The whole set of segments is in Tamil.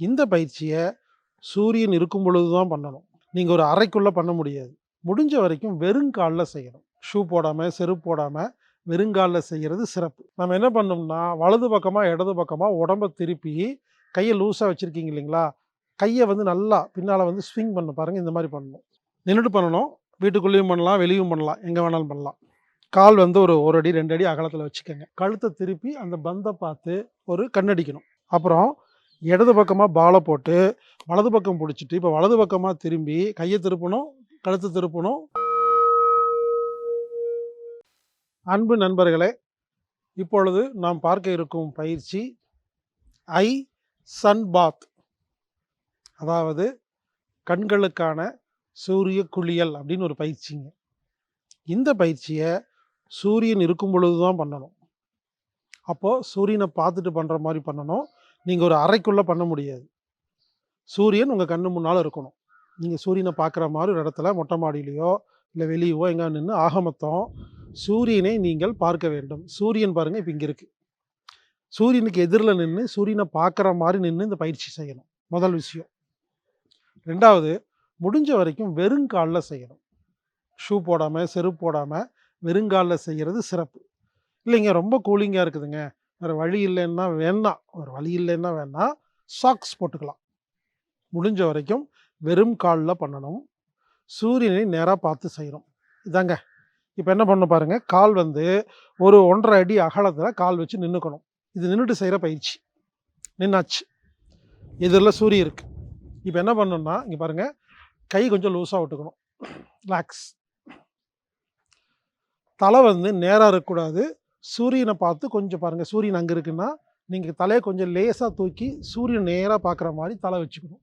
இந்த பயிற்சியை சூரியன் இருக்கும் பொழுது தான் பண்ணணும். நீங்கள் ஒரு அறைக்குள்ளே பண்ண முடியாது. முடிஞ்ச வரைக்கும் வெறுங்காலில் செய்யணும். ஷூ போடாமல் செருப்பு போடாமல் வெறுங்காலில் செய்கிறது சிறப்பு. நம்ம என்ன பண்ணோம்னா வலது பக்கமாக இடது பக்கமாக உடம்ப திருப்பி கையை லூஸாக வச்சுருக்கீங்க இல்லைங்களா? கையை வந்து நல்லா பின்னால் வந்து ஸ்விங் பண்ண பாருங்கள் இந்த மாதிரி பண்ணணும். நின்றுட்டு பண்ணணும். வீட்டுக்குள்ளேயும் பண்ணலாம் வெளியும் பண்ணலாம். எங்கே வேணாலும் பண்ணலாம். கால் வந்து ஒரு ஒரு அடி ரெண்டு அடி அகலத்தில் வச்சுக்கோங்க. கழுத்தை திருப்பி அந்த பந்தை பார்த்து ஒரு கண்ணடிக்கணும். அப்புறம் இடது பக்கமாக பாலை போட்டு வலது பக்கம் பிடிச்சிட்டு இப்போ வலது பக்கமாக திரும்பி கையை திருப்பணும் கழுத்து திருப்பணும். அன்பு நண்பர்களே இப்பொழுது நாம் பார்க்க இருக்கும் பயிற்சி ஐ சன் பாத். அதாவது கண்களுக்கான சூரிய குளியல் அப்படின்னு ஒரு பயிற்சிங்க. இந்த பயிற்சியை சூரியன் இருக்கும் பொழுது தான் பண்ணணும். அப்போது சூரியனை பார்த்துட்டு பண்ணுற மாதிரி பண்ணணும். நீங்கள் ஒரு அறைக்குள்ளே பண்ண முடியாது. சூரியன் உங்கள் கண்ணு முன்னால் இருக்கணும். நீங்கள் சூரியனை பார்க்குற மாதிரி ஒரு இடத்துல மொட்டை மாடியிலையோ இல்லை வெளியவோ எங்கே நின்று ஆகமத்தம் சூரியனை நீங்கள் பார்க்க வேண்டும். சூரியன் பாருங்கள் இப்போ இங்கே இருக்குது சூரியனுக்கு எதிரில் நின்று சூரியனை பார்க்குற மாதிரி நின்று இந்த பயிற்சி செய்யணும். முதல் விஷயம். ரெண்டாவது முடிஞ்ச வரைக்கும் வெறுங்காலில் செய்யணும். ஷூ போடாமல் செருப்பு போடாமல் வெறுங்காலில் செய்கிறது சிறப்பு. இல்லைங்க ரொம்ப கூலிங்காக இருக்குதுங்க. வேறு வழி இல்லைன்னா வேணாம் ஒரு வழி இல்லைன்னா வேணாம் சாக்ஸ் போட்டுக்கலாம். முடிஞ்ச வரைக்கும் வெறும் காலில் பண்ணணும். சூரியனை நேராக பார்த்து செய்யணும். இதாங்க. இப்போ என்ன பண்ண பாருங்கள் கால் வந்து ஒரு ஒன்றரை அடி அகலத்தில் கால் வச்சு நின்றுக்கணும் இது நின்றுட்டு செய்கிற பயிற்சி. நின்னாச்சு. எதிரில் சூரியன் இருக்குது இப்போ என்ன பண்ணணும்னா இங்கே பாருங்கள் கை கொஞ்சம் லூஸாக விட்டுக்கணும். ரிலாக்ஸ் தலை வந்து நேராக இருக்கக்கூடாது. சூரியனை பார்த்து கொஞ்சம் பாருங்கள் சூரியன் அங்கே இருக்குன்னா நீங்கள் தலையை கொஞ்சம் லேசாக தூக்கி சூரியன் நேராக பார்க்குற மாதிரி தலை வச்சுக்கணும்.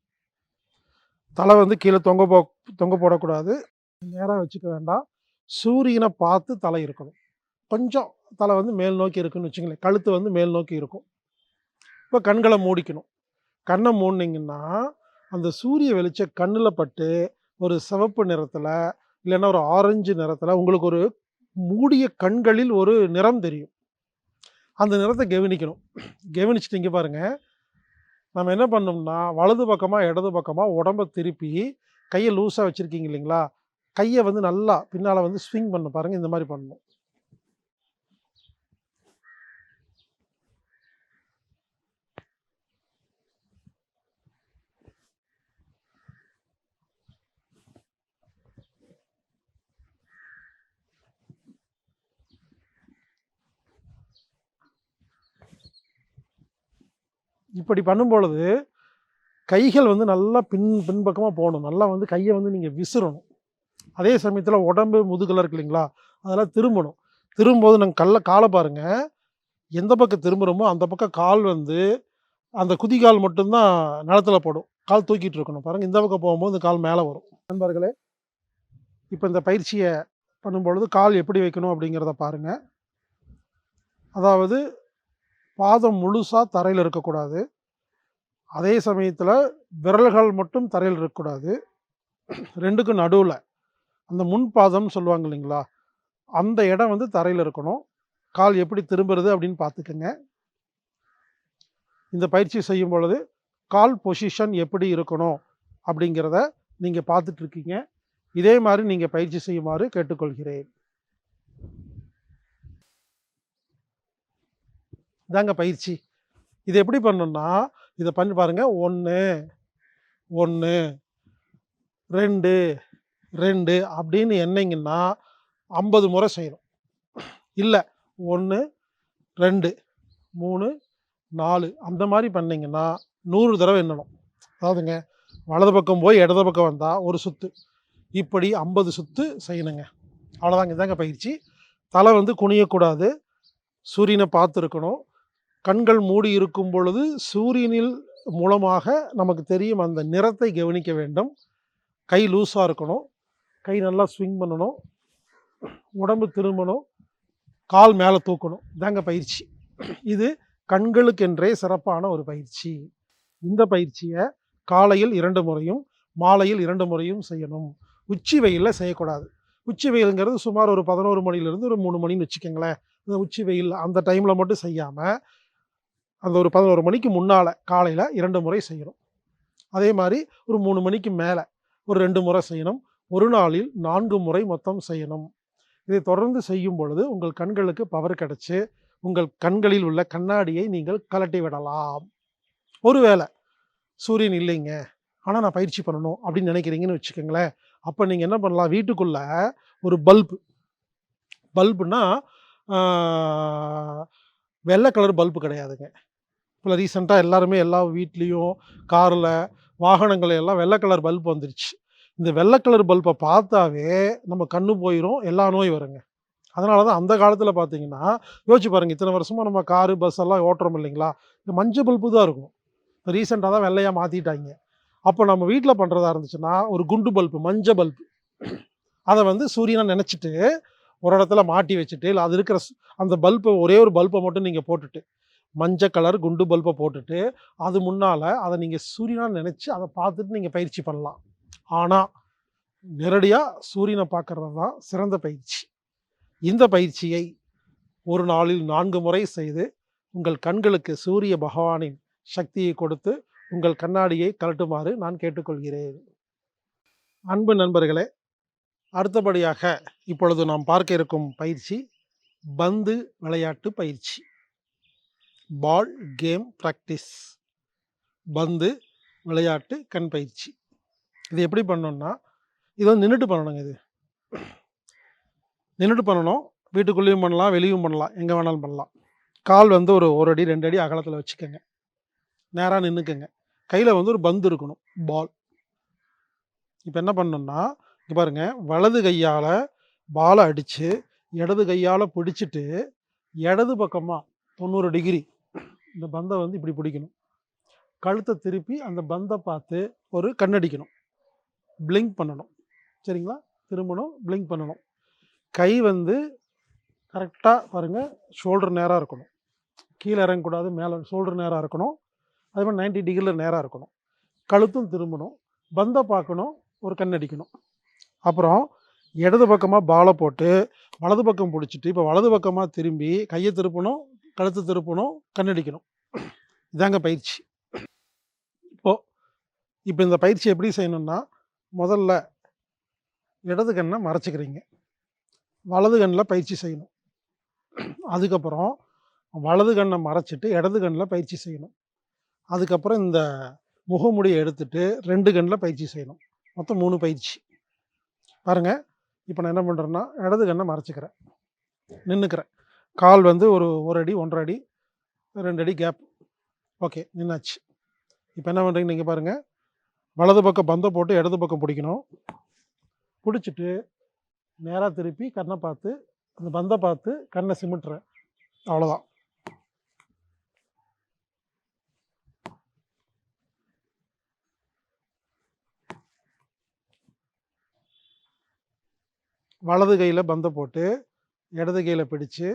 தலை வந்து கீழே தொங்க போ தொங்க போடக்கூடாது. நேராக வச்சுக்க வேண்டாம். சூரியனை பார்த்து தலை இருக்கணும். கொஞ்சம் தலை வந்து மேல் நோக்கி இருக்குன்னு வச்சுங்களேன் கழுத்து வந்து மேல் நோக்கி இருக்கும். இப்போ கண்களை மூடிக்கணும். கண்ணை மூடினீங்கன்னா அந்த சூரிய வெளிச்சம் கண்ணில் பட்டு ஒரு சிவப்பு நிறத்தில் இல்லைன்னா ஒரு ஆரஞ்சு நிறத்தில் உங்களுக்கு ஒரு மூடிய கண்களில் ஒரு நிறம் தெரியும். அந்த நிறத்தை கவனிக்கணும். கவனிச்சுட்டு இங்கே பாருங்க. நம்ம என்ன பண்ணோம்னா வலது பக்கமாக இடது பக்கமாக உடம்ப திருப்பி கையை லூஸாக வச்சுருக்கீங்க இல்லைங்களா? கையை வந்து நல்லா பின்னால் வந்து ஸ்விங் பண்ண பாருங்கள் இந்த மாதிரி பண்ணணும். இப்படி பண்ணும்பொழுது கைகள் வந்து நல்லா பின் பின்பக்கமாக போகணும். நல்லா வந்து கையை வந்து நீங்கள் விசிறணும். அதே சமயத்தில் உடம்பு முதுகெல்லாம் இருக்கு இல்லைங்களா? அதெல்லாம் திரும்பணும். திரும்பும்போது நாங்கள் கல்ல காலை பாருங்கள் எந்த பக்கம் திரும்புகிறோமோ அந்த பக்கம் கால் வந்து அந்த குதிகால் மட்டும்தான் நிலத்துல போடும். கால் தூக்கிட்டு இருக்கணும். பாருங்கள் இந்த பக்கம் போகும்போது இந்த கால் மேலே வரும். நண்பர்களே இப்போ இந்த பயிற்சியை பண்ணும்பொழுது கால் எப்படி வைக்கணும் அப்படிங்கிறத பாருங்கள் அதாவது பாதம் முழுசாக தரையில் இருக்கக்கூடாது. அதே சமயத்தில் விரல்கள் மட்டும் தரையில் இருக்கக்கூடாது. ரெண்டுக்கும் நடுவில் அந்த முன் பாதம்னு சொல்லுவாங்க இல்லைங்களா? அந்த இடம் வந்து தரையில் இருக்கணும். கால் எப்படி திரும்புறது அப்படின்னு பார்த்துக்கோங்க. இந்த பயிற்சி செய்யும் பொழுது கால் பொசிஷன் எப்படி இருக்கணும் அப்படிங்கிறத நீங்கள் பார்த்துட்ருக்கீங்க இதே மாதிரி நீங்கள் பயிற்சி செய்யுமாறு கேட்டுக்கொள்கிறேன். இதாங்க பயிற்சி. இது எப்படி பண்ணணும்னா இதை பண்ணி பாருங்கள் ஒன்று ஒன்று ரெண்டு ரெண்டு அப்படின்னு எண்ணிங்கன்னா ஐம்பது முறை செய்யணும். இல்லை ஒன்று ரெண்டு மூணு நாலு அந்த மாதிரி பண்ணிங்கன்னா நூறு தடவை எண்ணணும். அதாவதுங்க வலது பக்கம் போய் இடது பக்கம் வந்தால் ஒரு சுத்து. இப்படி ஐம்பது சுத்து செய்யணுங்க. அவ்வளோதாங்க இதாங்க பயிற்சி. தலை வந்து குனியக்கூடாது. சூரியனை பார்த்துருக்கணும். கண்கள் மூடி இருக்கும் பொழுது சூரியனில் மூலமாக நமக்கு தெரியும் அந்த நிறத்தை கவனிக்க வேண்டும். கை லூஸாக இருக்கணும். கை நல்லா ஸ்விங் பண்ணணும். உடம்பு திரும்பணும். கால் மேலே தூக்கணும். இதாங்க பயிற்சி. இது கண்களுக்கென்றே சிறப்பான ஒரு பயிற்சி. இந்த பயிற்சியை காலையில் இரண்டு முறையும் மாலையில் இரண்டு முறையும் செய்யணும். உச்சி வெயிலில் செய்யக்கூடாது. உச்சி வெயிலுங்கிறது சுமார் ஒரு பதினோரு மணிலேருந்து ஒரு மூணு மணின்னு வச்சுக்கோங்களேன். இந்த உச்சி வெயில் அந்த டைமில் மட்டும் செய்யாமல் அந்த ஒரு பதினோரு மணிக்கு முன்னால் காலையில் இரண்டு முறை செய்யணும். அதே மாதிரி ஒரு மூணு மணிக்கு மேலே ஒரு ரெண்டு முறை செய்யணும். ஒரு நாளில் நான்கு முறை மொத்தம் செய்யணும். இதை தொடர்ந்து செய்யும் பொழுது உங்கள் கண்களுக்கு பவர் கிடச்சி உங்கள் கண்களில் உள்ள கண்ணாடியை நீங்கள் கலட்டி விடலாம். ஒருவேளை சூரியன் இல்லைங்க ஆனால் நான் பயிற்சி பண்ணணும் அப்படின்னு நினைக்கிறீங்கன்னு வச்சுக்கோங்களேன். அப்போ நீங்கள் என்ன பண்ணலாம்? வீட்டுக்குள்ள ஒரு பல்பு. பல்புனா வெள்ளை கலர் பல்பு கிடையாதுங்க. இப்போ ரீசெண்டாக எல்லாருமே எல்லா வீட்லேயும் காரில் வாகனங்கள் எல்லாம் வெள்ளை கலர் பல்ப் வந்துருச்சு. இந்த வெள்ளை கலர் பல்பை பார்த்தாவே நம்ம கண்ணு போயிடும் எல்லா நோய் வருங்க. அதனால தான் அந்த காலத்தில் பார்த்தீங்கன்னா யோசிச்சு பாருங்கள் இத்தனை வருஷமாக நம்ம காரு பஸ் எல்லாம் ஓட்டுறோம் இல்லைங்களா? இந்த மஞ்சள் பல்பு தான் இருக்கும். இப்போ ரீசெண்டாக தான் வெள்ளையாக மாற்றிட்டாங்க அப்போ நம்ம வீட்டில் பண்ணுறதா இருந்துச்சுன்னா ஒரு குண்டு பல்பு மஞ்சள் பல்பு அதை வந்து சூரியனை நினச்சிட்டு ஒரு இடத்துல மாட்டி வச்சுட்டு இல்லை அது இருக்கிற அந்த பல்பை ஒரே ஒரு பல்பை மட்டும் நீங்கள் போட்டுட்டு மஞ்சள் கலர் குண்டு பல்பை போட்டுட்டு அது முன்னால் அதை நீங்கள் சூரியனாக நினச்சி அதை பார்த்துட்டு நீங்கள் பயிற்சி பண்ணலாம். ஆனால் நேரடியாக சூரியனை பார்க்கறது தான் சிறந்த பயிற்சி. இந்த பயிற்சியை ஒரு நாளில் நான்கு முறை செய்து உங்கள் கண்களுக்கு சூரிய பகவானின் சக்தியை கொடுத்து உங்கள் கண்ணாடியை கலட்டுமாறு நான் கேட்டுக்கொள்கிறேன். அன்பு நண்பர்களே அடுத்தபடியாக இப்பொழுது நாம் பார்க்க இருக்கும் பயிற்சி பந்து விளையாட்டு பயிற்சி. பால் கேம் ப்ராக்டிஸ் பந்து விளையாட்டு கண் பயிற்சி. இது எப்படி பண்ணோம்னா இது வந்து நின்றுட்டு பண்ணணுங்க இது. நின்றுட்டு பண்ணணும். வீட்டுக்குள்ளேயும் பண்ணலாம் வெளியும் பண்ணலாம் எங்கே வேணாலும் பண்ணலாம். கால் வந்து ஒரு ஒரு அடி ரெண்டு அடி அகலத்தில் வச்சுக்கோங்க. நேராக நின்றுக்கங்க கையில் வந்து ஒரு பந்து இருக்கணும் பால் இப்போ என்ன பண்ணணும்னா இங்கே பாருங்க வலது கையால் பாலை அடித்து இடது கையால் பிடிச்சிட்டு இடது பக்கமாக தொண்ணூறு டிகிரி இந்த பந்தை வந்து இப்படி பிடிக்கணும். கழுத்தை திருப்பி அந்த பந்தை பார்த்து ஒரு கண்ணடிக்கணும். பிளிங்க் பண்ணணும். சரிங்களா? திரும்பணும் பிளிங்க் பண்ணணும். கை வந்து கரெக்டாக பாருங்கள் ஷோல்டர் நேராக இருக்கணும். கீழே இறங்கக்கூடாது மேலே ஷோல்டர் நேராக இருக்கணும். அதே மாதிரி 90 டிகிரியில் நேராக இருக்கணும். கழுத்தும் திரும்பணும். பந்தை பார்க்கணும் ஒரு கண்ணடிக்கணும். அப்புறம் இடது பக்கமாக பாலை போட்டு வலது பக்கம் பிடிச்சிட்டு இப்போ வலது பக்கமாக திரும்பி கையை திருப்பணும் கழுத்து திருப்பணும் கண்ணடிக்கணும். இதாங்க பயிற்சி. இப்போது இப்போ இந்த பயிற்சி எப்படி செய்யணும்னா முதல்ல இடது கண்ணை மறைச்சிக்கிறீங்க. வலது கண்ணில் பயிற்சி செய்யணும். அதுக்கப்புறம் வலது கண்ணை மறைச்சிட்டு இடது கண்ணில் பயிற்சி செய்யணும். அதுக்கப்புறம் இந்த முகமுடியை எடுத்துட்டு ரெண்டு கண்ணில் பயிற்சி செய்யணும். மொத்தம் மூணு பயிற்சி. பாருங்கள் இப்போ நான் என்ன பண்ணுறேன்னா இடது கண்ணை மறைச்சிக்கிறேன். நின்றுக்கிறேன் கால் வந்து ஒரு ஒரு அடி ஒன்றரை அடி ரெண்டு அடி கேப் ஓகே நின்னாச்சு. இப்போ என்ன பண்ணுறீங்க நீங்கள் பாருங்கள் வலது பக்கம் பந்தை போட்டு இடது பக்கம் பிடிக்கணும். பிடிச்சிட்டு நேராக திருப்பி கண்ணை பார்த்து அந்த பந்தை பார்த்து கண்ணை சிமிட்டுறேன் அவ்வளோதான் வலது கையில் பந்தை போட்டு இடது கையில் பிடிச்சு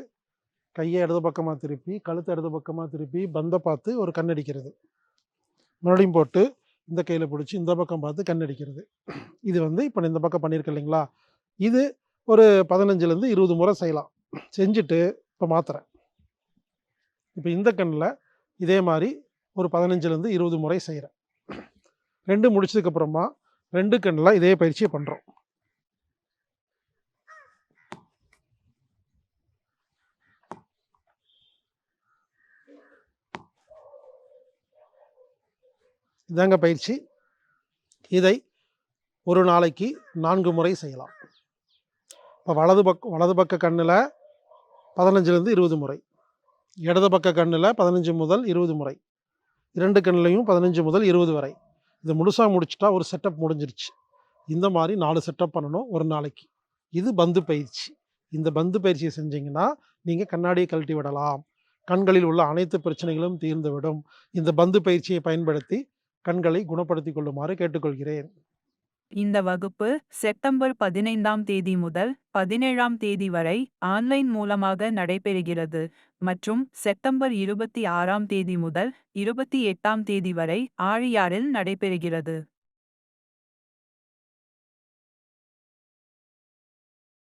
கையை இடது பக்கமாக திருப்பி கழுத்தை இடது பக்கமாக திருப்பி பந்தை பார்த்து ஒரு கண்ணடிக்கிறது மறுபடியும் போட்டு இந்த கையில் பிடிச்சி இந்த பக்கம் பார்த்து கண்ணடிக்கிறது இது வந்து இப்போ இந்த பக்கம் பண்ணியிருக்கேன் இல்லைங்களா? இது ஒரு பதினஞ்சுலேருந்து இருபது முறை செய்யலாம். செஞ்சுட்டு இப்போ மாத்துறேன். இப்போ இந்த கண்ணில் இதே மாதிரி ஒரு பதினஞ்சுலேருந்து இருபது முறை செய்கிறேன் ரெண்டு முடிச்சதுக்கப்புறமா ரெண்டு கண்ணில் இதே பயிற்சியை பண்ணுறோம் இதாங்க பயிற்சி. இதை ஒரு நாளைக்கு நான்கு முறை செய்யலாம். இப்போ வலது பக் வலது பக்க கண்ணில் பதினஞ்சுலேருந்து இருபது முறை. இடது பக்க கண்ணில் பதினஞ்சு முதல் இருபது முறை. இரண்டு கண்ணிலையும் பதினஞ்சு முதல் இருபது வரை. இது முழுசாக முடிச்சிட்டா ஒரு செட்டப் முடிஞ்சிருச்சு. இந்த மாதிரி நாலு செட்டப் பண்ணணும் ஒரு நாளைக்கு. இது பந்து பயிற்சி. இந்த பந்து பயிற்சியை செஞ்சீங்கன்னா நீங்கள் கண்ணாடியை கழட்டி விடலாம். கண்களில் உள்ள அனைத்து பிரச்சனைகளும் தீர்ந்துவிடும். இந்த பந்து பயிற்சியை பயன்படுத்தி கண்களை குணப்படுத்திக் கொள்ளுமாறு கேட்டுக்கொள்கிறேன். இந்த வகுப்பு செப்டம்பர் பதினைந்தாம் தேதி முதல் பதினேழாம் தேதி வரை ஆன்லைன் மூலமாக நடைபெறுகிறது மற்றும் செப்டம்பர் இருபத்தி ஆறாம் தேதி முதல் இருபத்தி எட்டாம் தேதி வரை ஆழியாறில் நடைபெறுகிறது.